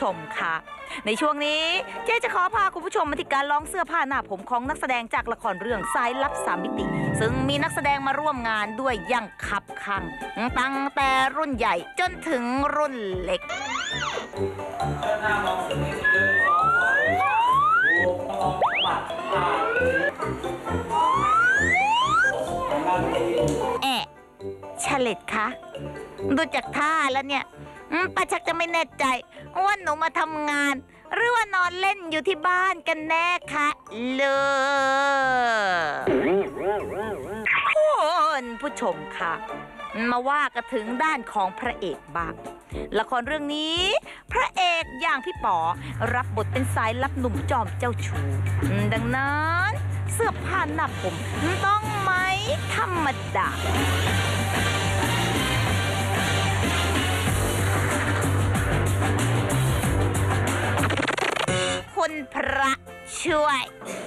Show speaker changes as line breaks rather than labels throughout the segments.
ชมค่ะ ในช่วงนี้เจ๊จะขอพาคุณผู้ชมมาที่การลองเสื้อผ้าหน้าผมของนักแสดงจากละครเรื่องสายลับสามมิติ ซึ่งมีนักแสดงมาร่วมงานด้วยอยังขับขังตั้งแต่รุ่นใหญ่จนถึงรุ่นเล็กแอะเฉลดคะ ดูจากท่าแล้วเนี่ย อืมป้าชักจะไม่แน่ใจว่าหนูมาทำงาน หรือว่านอนเล่นอยู่ที่บ้านกันแน่คะเลยคุณผู้ชมค่ะ มาว่ากันถึงด้านของพระเอกบ้างละครเรื่องนี้ พระเอกอย่างพี่ป๋อรับบทเป็นสายลับหนุ่มจอมเจ้าชู้ดังนั้น เสื้อผ้าหน้าผมต้องไม่ธรรมดา ช่วย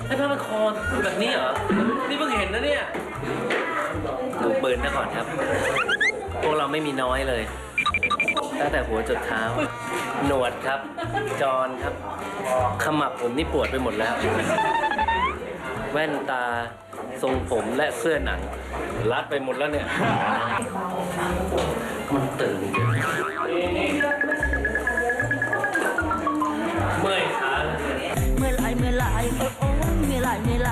ให้พระละครแบบนี้เหรอ นี่เพิ่งเห็นนะเนี่ยดูปืนนะก่อนครับ พวกเราไม่มีน้อยเลย ตั้งแต่หัวจดเท้า หนวดครับ จอนครับ ขมับผมนี่ปวดไปหมดแล้ว แว่นตา ทรงผมและเสื้อหนัง รัดไปหมดแล้วเนี่ย มันตึง
ไหรเมื่อไหร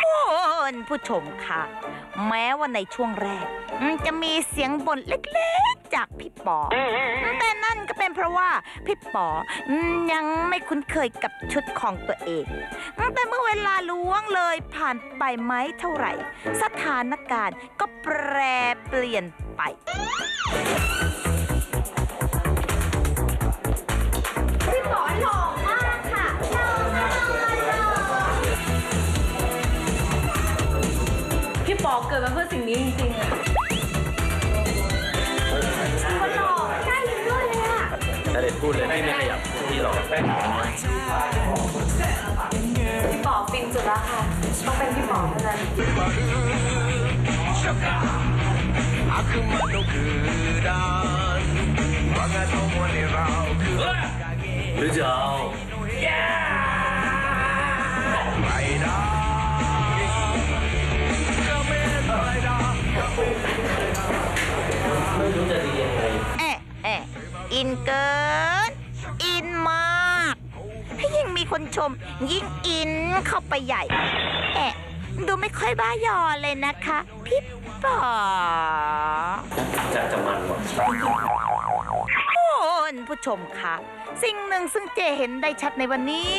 คุณผู้ชมค่ะ แม้ว่าในช่วงแรก จะมีเสียงบ่นเล็กๆ จากพี่ปอ แต่นั่นก็เป็นเพราะว่าพี่ปอยังไม่คุ้นเคยกับชุดของตัวเอง แต่เมื่อเวลาล่วงเลยผ่านไปไหมเท่าไหร่ สถานการณ์ก็แปรเปลี่ยนไป
นี้จริงๆอะคนหล่อใช่ด้วยเลยอะ
ถ้าเด็ดพูดเลยพี่ไม่ขยับพี่หรอก
พี่ปอฟินสุดแล้วค่ะต้องเป็นพี่ปอเท่านั้น
หรือจะเอา
คนชม ยิ่งอินเข้าไปใหญ่ แอะดูไม่ค่อยบ้ายอเลยนะคะ พี่ป๋อ
จะจะมันว่ะ
คุณผู้ชมคะสิ่งหนึ่งซึ่งเจเห็นได้ชัดในวันนี้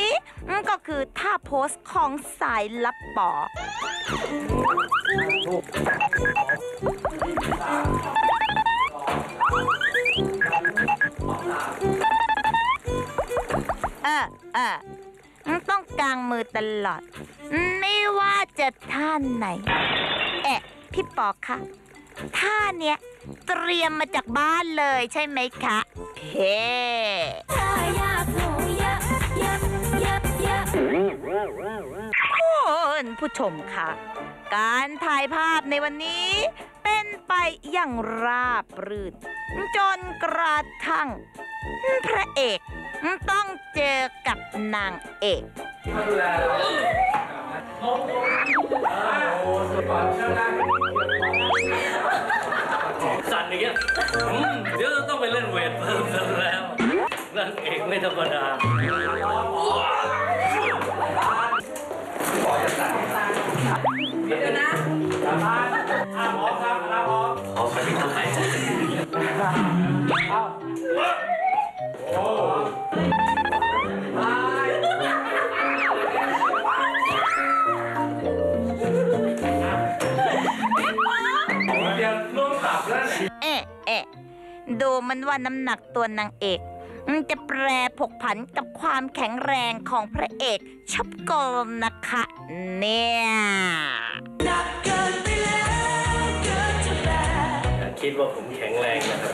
ก็คือท่าโพสของสายลับป๋อเออเออ อืมต้องกางมือตลอด ไม่ว่าจะท่าไหน แอะ พี่ปอคะท่าเนี้ยเตรียมมาจากบ้านเลยใช่ไหมคะเฮ้คุณผู้ชมคะ การถ่ายภาพในวันนี้ เป็นไปอย่างราบรื่นจนกระทั่ง พระเอกต้องเจอกับนางเอก
สั่นอย่างเงี้ยเดี๋ยวต้องไปเล่นเวทเพิ่มแล้วนั่นเองไม่ธรรมดา
ดูมันว่าน้ำหนักตัวนางเอกมันจะแปรผกผันกับความแข็งแรงของพระเอกชับกลมนะคะ เนี่ย
คิดว่าผมแข็งแรงนะครับ